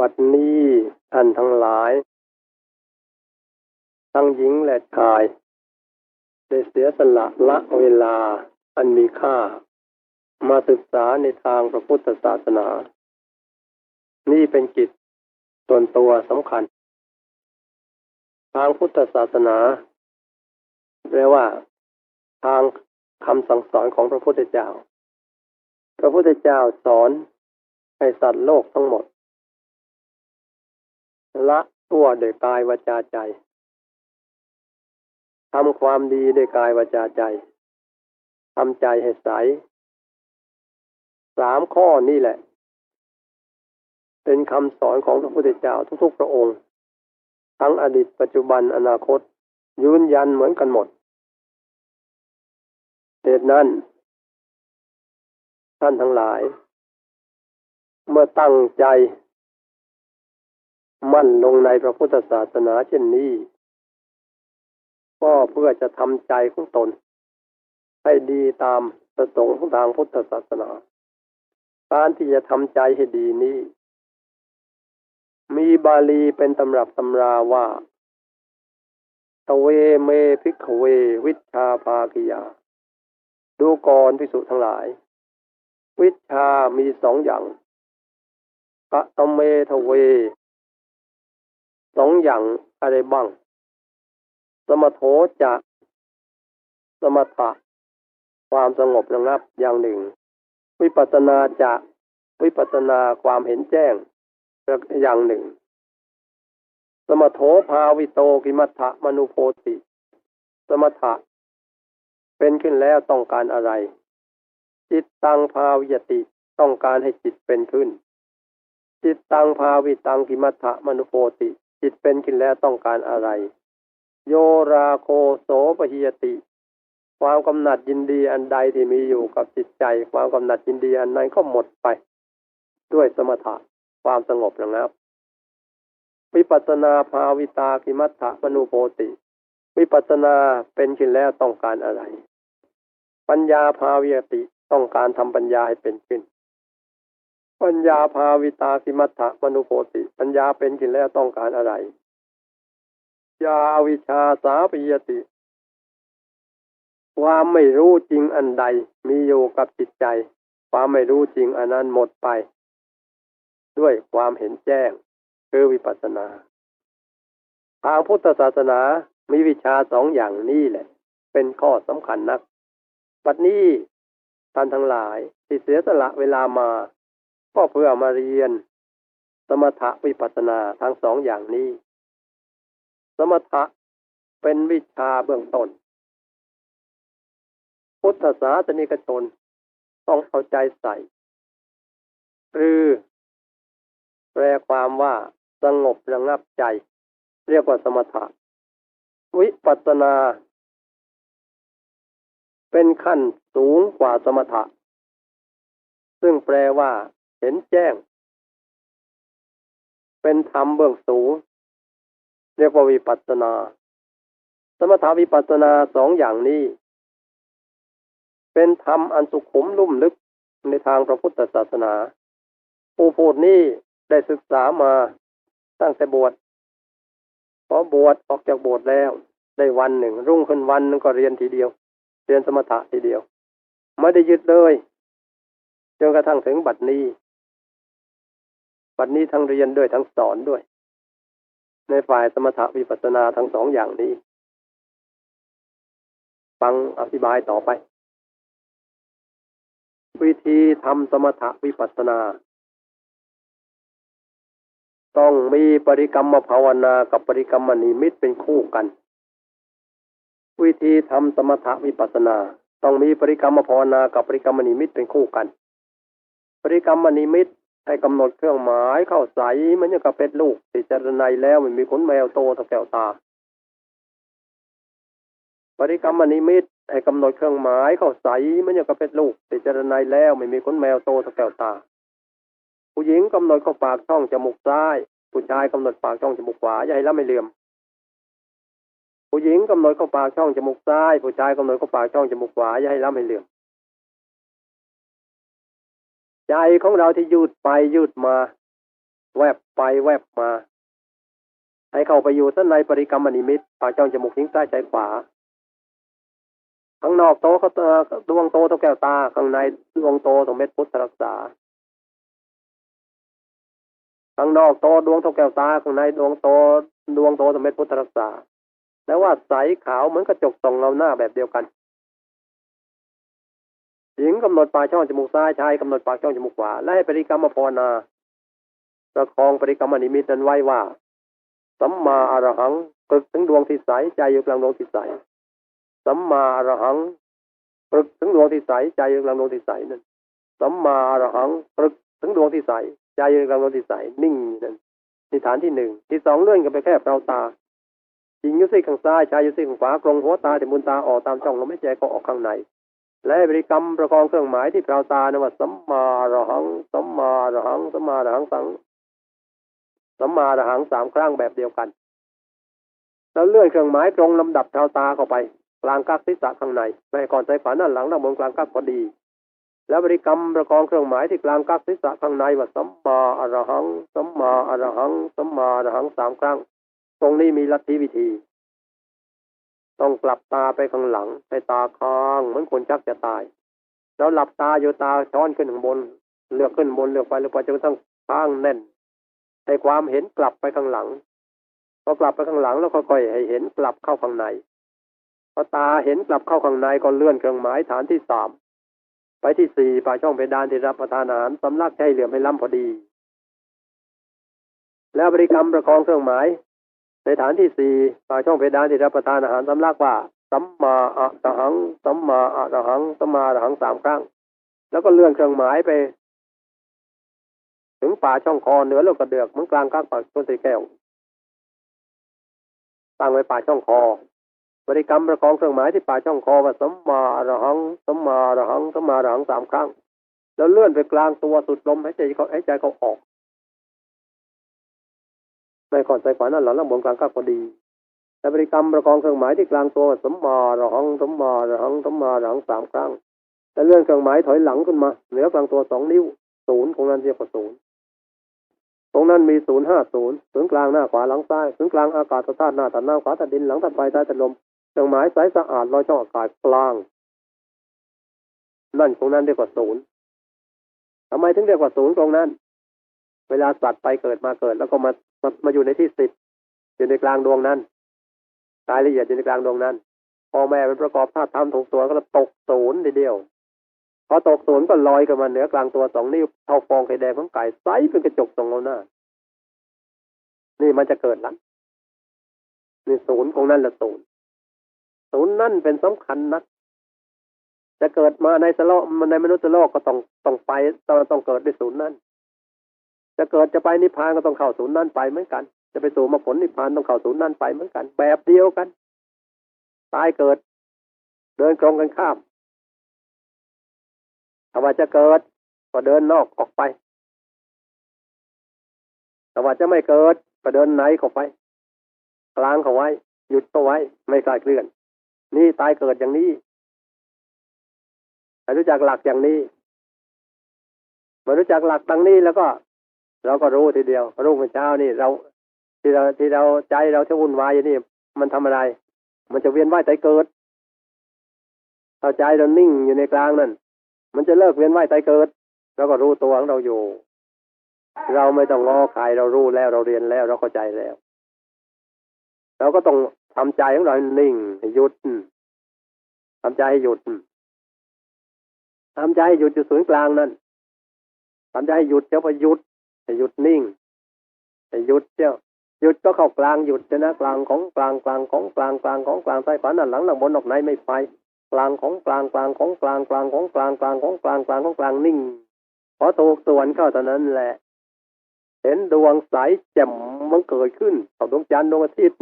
บัดนี้ท่านทั้งหลาย ทั้งหญิงและชาย ได้เสียสละละเวลาอันมีค่า มาศึกษาในทางพระพุทธศาสนา นี่เป็นกิจส่วนตัวสำคัญ ทางพุทธศาสนาเรียกว่าทางคำสั่งสอนของพระพุทธเจ้า พระพุทธเจ้าสอนให้สัตว์โลกทั้งหมด ละตัวโดยกายวาจาใจทำความดีโดยกายวาจาใจทำใจให้ใสสามข้อนี่แหละ เป็นคำสอนของพระพุทธเจ้าทุกๆพระองค์ ทั้งอดีตปัจจุบันอนาคต ยืนยันเหมือนกันหมดเหตุนั้น ท่านทั้งหลาย เมื่อตั้งใจ มั่นลงในพระพุทธศาสนาเช่นนี้ ก็เพื่อจะทำใจของตน ให้ดีตามประสงค์ของทางพุทธศาสนา การที่จะทำใจให้ดีนี้ มีบาลีเป็นตำรับตำราว่า ตเวเมพิกเว วิชาภากิยา ดูก่อนพิสุทั้งหลาย วิชามีสองอย่างพระตเมทเว สองอย่างอะไรบ้าง สมโถจะสมถะความสงบระงับอย่างหนึ่ง วิปัสนาจะวิปัสนาความเห็นแจ้งอย่างหนึ่ง สมโถภาวิโตกิมัฏฐมนุโพติ สมถะ เป็นขึ้นแล้วต้องการอะไร จิตตังภาวิยติต้องการให้จิตเป็นขึ้น จิตตังภาวิตังกิมัฏฐมนุโพติ จิตเป็นขึ้นแล้วต้องการอะไร โยราโคโสปหิยติ ความกำหนัดยินดีอันใดที่มีอยู่กับจิตใจ ความกำหนัดยินดีอันนั้นก็หมดไป ด้วยสมถะความสงบระงับวิปัสนาภาวิตากิมัฏฐมนุโพติ วิปัสนาเป็นขึ้นแล้วต้องการอะไร ปัญญาภาวิติต้องการทำปัญญาให้เป็นขึ้น ปัญญาภาวิตาสิมัตถมนุโพติ ปัญญาเป็นขึ้นแล้วต้องการอะไร ยาวิชาสาปิยติ ความไม่รู้จริงอันใด มีอยู่กับจิตใจ ความไม่รู้จริงอันนั้นหมดไป ด้วยความเห็นแจ้ง คือวิปัสสนา ทางพุทธศาสนามีวิชาสองอย่างนี้แหละ เป็นข้อสำคัญนัก บัดนี้ท่านทั้งหลายที่เสียสละเวลามา ก็เพื่อมาเรียน สมถะวิปัสนาทั้งสองอย่างนี้ สมถะเป็นวิชาเบื้องต้น พุทธศาสนิกชนต้องเอาใจใส่หรือแปลความว่าสงบระงับใจ เรียกว่าสมถะ วิปัสนา เป็นขั้นสูงกว่าสมถะ ซึ่งแปลว่า เห็นแจ้ง เป็นธรรมเบื้องสูง เรียกว่าวิปัสสนา สมถาวิปัสสนาสองอย่างนี้ เป็นธรรมอันสุขุมลุ่มลึกในทางพระพุทธศาสนา ผู้พูดนี้ได้ศึกษามาตั้งแต่บวชพอบวชออกจากบวชแล้ว ได้วันหนึ่ง รุ่งขึ้นวันนึงก็เรียนทีเดียว เรียนสมถะทีเดียว ไม่ได้ยึดเลยจนกระทั่งถึงบัดนี้ บัดนี้ทั้งเรียนด้วยทั้งสอนด้วย ในฝ่ายสมถะวิปัสสนาทั้งสองอย่างนี้ ฟังอธิบายต่อไป วิธีทำสมถะวิปัสสนา ต้องมีปริกรรมภาวนากับปริกรรมนิมิตเป็นคู่กัน วิธีทำสมถะวิปัสนา ต้องมีปริกรรมภาวนากับปริกรรมนิมิตเป็นคู่กัน ปริกรรมนิมิต ให้กำหนดเครื่องหมายเข้าใสมันยังกับเป็ดลูกติจารณยแล้วมันมีขนแมวโตตะแก้วตาปริกรรมนิมิตให้กำหนดเครื่องหมายเข้าใสมันยังกับเป็ดลูกติจารณยแล้วไม่มีขนแมวโตตะแก้วตา ผู้หญิงกำหนดเข้าปากช่องจมูกซ้าย ผู้ชายกำหนดปากช่องจมูกขวาอย่าให้ละไม่เหลื่อมผู้หญิงกำหนดเข้าปากช่องจมูกซ้าย ผู้ชายกำหนดเข้าปากช่องจมูกขวาอย่าให้ล้ำให้เหลื่อม ใจของเราที่ยืดไปยืดมา แวบไปแวบมา ให้เข้าไปอยู่สั้นในปริกรรมนิมิตปากจ้องจมูกทิ้งใต้ใจขวาข้างนอกโตเขาดวงโตเท่าแก้วตา ข้างในดวงโตตรงเม็ดพุทธรักษา ข้างนอกโตดวงเท่าแก้วตา ข้างในดวงโตดวงโตตรงเม็ดพุทธรักษาแต่ว่าใสขาวเหมือนกระจกส่องเงาหน้าแบบเดียวกัน หญิงกำหนดปากช่องจมูกซ้ายชายกำหนดปากช่องจมูกขวาและให้ปริกรรมภาวนาประคองปริกรรมนิมิตนั้นไว้ว่าสัมมาอรหังปรึกถึงดวงที่ใสใจอยู่กลางดวงที่ใสสัมมาอรหังปรึกถึงดวงที่ใสใจอยู่กลางดวงที่ใสนั่นสัมมาอรหังปรึกถึงดวงที่ใสใจอยู่กลางดวงที่ใสนิ่งนั่นที่ฐานที่หนึ่งที่สองเลื่อนกันไปแค่เปล่าตาหญิงยุซี่ข้างซ้ายชายยุซี่ข้างขวากรงหัวตาแต่มุนตาออกตามช่องลมหายใจก็ออกข้างใน และบริกรรมประคองเครื่องหมายที่เปล่าตานว่าสัมมาอรหังสัมมาอรหังสัมมาอรหังสังสัมมาอรหังสามครั้งแบบเดียวกัน แล้วเลื่อนเครื่องหมายตรงลำดับเท้าตาเข้าไป กลางกักศีรษะข้างในไม่ก่อนใจฝันนั่นหลังนั่งบนกลางกักพอดี แล้วบริกรรมประคองเครื่องหมายที่กลางกักศีรษะข้างในว่าสัมมาอรหังสัมมาอรหังสัมมาอรหังสามครั้ง ตรงนี้มีลัทธิวิธี ต้องกลับตาไปข้างหลังให้ตาค้างเหมือนคนชักจะตาย แล้วหลับตาอยู่ตาช้อนขึ้นข้างบน เลือกขึ้นบนเลือกไปเลือกไปจนกระทั่งข้างแน่นให้ความเห็นกลับไปข้างหลังพอกลับไปข้างหลังแล้วค่อยๆให้เห็นกลับเข้าข้างในพอตาเห็นกลับเข้าข้างในก็เลื่อนเครื่องหมายฐานที่สามไปที่สี่ปลายช่องเพดานที่รับประทานอาหารสำลักให้เหลือไม่ล้ำพอดี แล้วบริกรรมประคองเครื่องหมาย ในฐานที่สี่ปายช่องเพดานที่รับประทานอาหารสำลักว่าสัมมาอะระหังสัมมาอะระหังสัมมาอะระหังสามครั้ง แล้วก็เลื่อนเครื่องหมายไป ถึงป่าช่องคอเหนือโลกกระเดือกเหมือนกลางก้างปากต้นตีแก้วตั้งไว้ป่าช่องคอบริกรรมประคองเครื่องหมายที่ป่าช่องคอว่าสัมมาอรหังสัมมาอรหังสัมมาอรหังสามครั้ง แล้วเลื่อนไปกลางตัวสุดลมให้ใจเขาให้ใจเขาออก ในก่อนใจขวานั่นหลังล่างบนกลางก้างพอดีแต่บริกรรมประคองเครื่องหมายที่กลางตัวสมมาอรหังสมมาอรหังสมมาอรหังสามครั้งแล้วเลื่อนเครื่องหมายถอยหลังขึ้นมาเหนือกลางตัวสองนิ้วศูนย์ของนั้นเรียกว่าศูนย์ตรงนั้นมีศูนย์ห้าศูนย์ศูนย์กลางหน้าขวาหลังซ้ายศูนย์กลางอากาศธาตุหน้าตัดหน้าขวาตัดดินหลังตัดไฟใต้ตัดลมเครื่องหมายสายสะอาดลอยช่องอากาศกลาง นั่นตรงนั้นเรียกว่าศูนย์ทำไมถึงเรียกว่าศูนย์ตรงนั้น เวลาสัตว์ไปเกิดมาเกิดแล้วก็มา มามาอยู่ในที่สิบอยู่ในกลางดวงนั้นรายละเอียดอยู่ในกลางดวงนั้น พอแม่เป็นประกอบธาตุธรรมถูกตัวก็ตกศูนย์ทีเดียวพอตกศูนย์ก็ลอยกันมาเหนือกลางตัวสองนิ้วเท่าฟองไข่แดงของไก่ไซเป็นกระจกตรงเราหน้า นี่มันจะเกิดละนี่ศูนย์ของนั่นละศูนย์ศูนย์นั่นเป็นสำคัญนัก จะเกิดมาในสโลในมนุษย์โลกก็ต้องต้องไปต้องต้องเกิดในศูนย์นั่น จะเกิดจะไปนิพพานก็ต้องเข้าศูนย์นั่นไปเหมือนกัน จะไปสู่มรรคผลนิพพานต้องเข้าศูนย์นั่นไปเหมือนกัน แบบเดียวกัน ตายเกิด เดินตรงกันข้ามถ้าว่าจะเกิด ก็เดินนอกออกไปถ้าว่าจะไม่เกิด ก็เดินไหนเข้าไป กลางเข้าไว้ หยุดเข้าไว้ ไม่กลายเคลื่อน นี่ตายเกิดอย่างนี้รู้จักหลักอย่างนี้มารู้จักหลักตังนี้แล้วก็ เราก็รู้ทีเดียวรู้เมื่อเช้านี่เรา ที่เราที่เราใจเราที่วุ่นวายอย่างนี้มันทำอะไร มันจะเวียนว่ายใจเกิดถ้าใจเรานิ่งอยู่ในกลางนั่นมันจะเลิกเวียนว่ายตายเกิดเราก็รู้ตัวของเราอยู่ เราไม่ต้องงอใครเรารู้แล้วเราเรียนแล้วเราเข้าใจแล้วเราก็ต้องทำใจของเรานิ่งหยุดทำใจให้หยุดทำใจให้หยุดอยู่ศูนย์กลางนั่นทำใจให้หยุดเจ้าไปหยุด ให้หยุดนิ่งให้หยุดเจ้าหยุดก็เข้ากลางหยุดชนะกลางของกลางกลางของกลางกลางของกลางซ้ายขวาหน้าหลังหลังบนออกในไม่ไปกลางของกลางกลางของกลางกลางของกลางกลางของกลางกลางของกลางนิ่งพอถูกส่วนเข้าตอนนั้นแหละ เห็นดวงใสแจ่มมันเกิดขึ้นของดวงจันทร์ดวงอาทิตย์